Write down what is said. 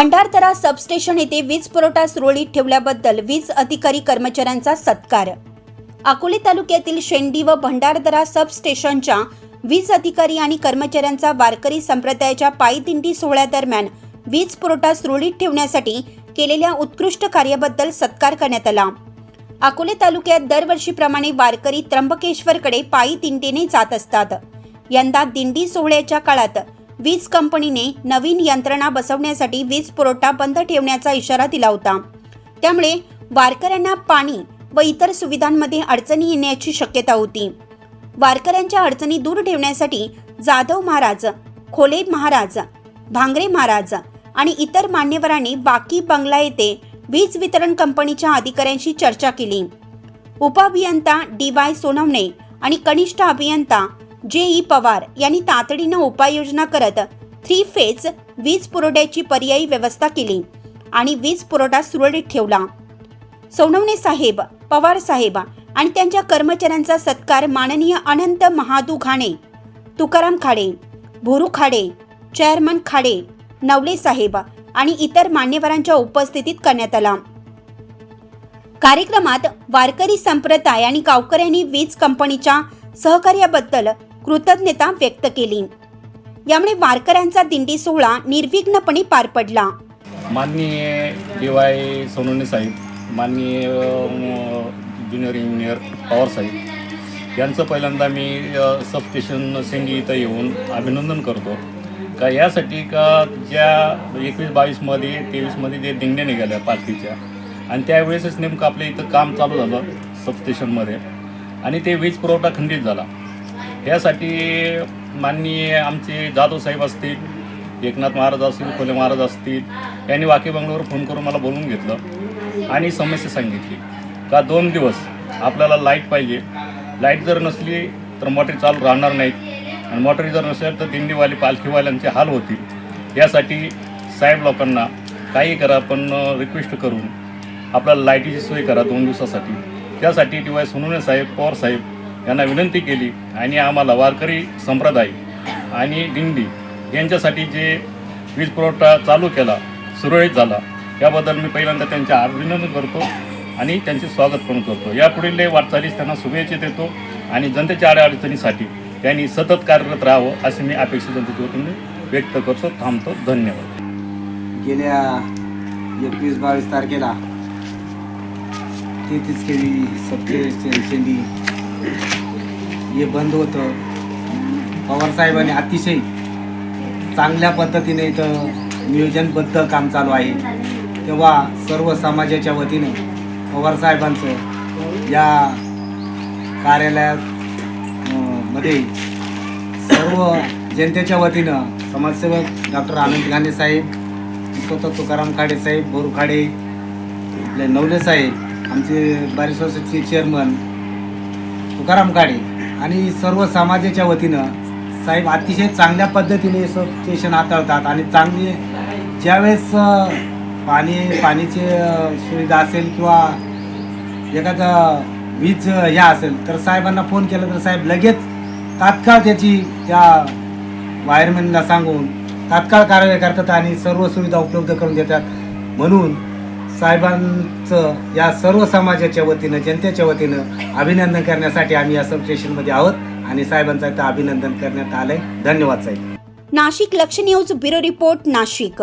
Bhandardara substation येथे वीज पुरवठा सुरळीत ठेवल्याबद्दल वीज अधिकारी कर्मचाऱ्यांचा सत्कार. अकोले तालुक्यातील शेंडी व भंडारदरा सबस्टेशनच्या वीज अधिकारी आणि कर्मचाऱ्यांचा वारकरी संप्रदायाच्या पायदिंडी सोहळ्यादरम्यान वीज पुरवठा सुरळीत ठेवण्यासाठी केलेल्या उत्कृष्ट कार्याबद्दल सत्कार करण्यात आला. अकोले तालुक्यात दरवर्षीप्रमाणे वारकरी त्र्यंबकेश्वरकडे पायी दिंडीने जात असतात. यंदा दिंडी सोहळ्याच्या काळात वीज कंपनीने नवीन यंत्रणा बसवण्यासाठी वीज पुरवठा बंद ठेवण्याचा इशारा दिला होता. त्यामुळे वारकऱ्यांना पाणी व इतर सुविधांमध्ये अडचणी येण्याची शक्यता होती. वारकऱ्यांच्या अडचणी दूर ठेवण्यासाठी जाधव महाराज खोले महाराज भांगरे महाराज आणि इतर मान्यवरांनी बाकी बंगला येथे वीज वितरण कंपनीच्या अधिकाऱ्यांशी चर्चा केली. उपअभियंता डी वाय सोनवणे आणि कनिष्ठ अभियंता जे ई पवार यांनी तातडीनं उपाययोजना करत थ्री फेज वीज पुरवठ्याची पर्यायी व्यवस्था केली आणि वीज पुरवठा सुरळीत ठेवला. सोनवणे साहेब पवार साहेब आणि त्यांच्या कर्मचाऱ्यांचा सत्कार माननीय अनंत महादू घाणे तुकाराम खाडे भोरू खाडे चेअरमन खाडे नवले साहेब आणि इतर मान्यवरांच्या उपस्थितीत करण्यात आला. कार्यक्रमात वारकरी संप्रदाय आणि गावकऱ्यांनी वीज कंपनीच्या सहकार्याबद्दल कृतज्ञता व्यक्त केली. यामुळे वारकऱ्यांचा दिंडी सोहळा निर्विघ्नपणे पार पडला. माननीय डी वाय सोनवणे साहेब माननीय ज्युनियर इंजिनियर पवार साहेब यांचं पहिल्यांदा मी सबस्टेशन सिंगी इथं येऊन अभिनंदन करतो. का यासाठी का ज्या एकवीस बावीसमध्ये तेवीसमध्ये जे दिंड्या निघाल्या पालखीच्या आणि त्यावेळेसच नेमकं आपल्या इथं काम चालू झालं सबस्टेशनमध्ये आणि ते वीज पुरवठा खंडित झाला. यासाठी माननीय आमचे जाधव साहेब असतील एकनाथ महाराज असतील खोले महाराज असतील यांनी वाकी बंगल्यावर फोन करून मला बोलवून घेतलं आणि समस्या सांगितली. का दोन दिवस आपल्याला लाइट पाहिजे. लाइट जर नसली तर मोटरी चालू राहणार नाहीत. आणि मोटरी जर नसेल तर दिंडीवाले पालखीवाल्यांचे हाल होतील. यासाठी साहेब लोकांना काही करा पण रिक्वेस्ट करून आपल्याला लाईटीची सोय करा दोन दिवसासाठी. त्यासाठी टी वाय सोनुने साहेब पवार साहेब यांना विनंती केली आणि आम्हाला वारकरी संप्रदाय आणि दिंडी यांच्यासाठी जे वीज पुरवठा चालू केला सुरळीत झाला याबद्दल मी पहिल्यांदा त्यांचे अभिनंदन करतो आणि त्यांचे स्वागत पण करतो. यापुढील वाटचालीस त्यांना शुभेच्छा देतो आणि जनतेच्या अडचणीसाठी त्यांनी सतत कार्यरत राहावं असे मी अपेक्षा जनतेच्या वतीने व्यक्त करतो. थांबतो. धन्यवाद. गेल्या एकवीस बावीस तारखेला तेहतीस केली सत्तेचाळीस शेंडी हे बंद होतं. पवारसाहेबांनी अतिशय चांगल्या पद्धतीने इथं नियोजनबद्ध काम चालू आहे. तेव्हा सर्व समाजाच्या वतीने पवारसाहेबांचं या कार्यालयात मध्ये सर्व जनतेच्या वतीनं समाजसेवक डॉक्टर आनंद गांधी साहेब स्वतः तुकाराम खाडे साहेब बोरखाडे आपले नवले साहेब आमचे बारीस चेअरमन तुकाराम काळे आणि सर्व समाजाच्या वतीनं साहेब अतिशय चांगल्या पद्धतीने स्टेशन हाताळतात आणि चांगली ज्यावेळेस पाणी पाणीची सुविधा असेल किंवा एखादा वीज ह्या असेल तर साहेबांना फोन केला तर साहेब लगेच तात्काळ त्याची त्या वायरमॅनला सांगून तात्काळ कारवाई करतात आणि सर्व सुविधा उपलब्ध करून देतात. म्हणून साहेबांचं या सर्व समाजाच्या वतीनं जनतेच्या वतीनं अभिनंदन करण्यासाठी आम्ही या सबस्टेशनमध्ये आहोत आणि साहेबांचं इथं अभिनंदन करण्यात आलंय. धन्यवाद साहेब. नाशिक लक्ष न्यूज ब्युरो रिपोर्ट नाशिक.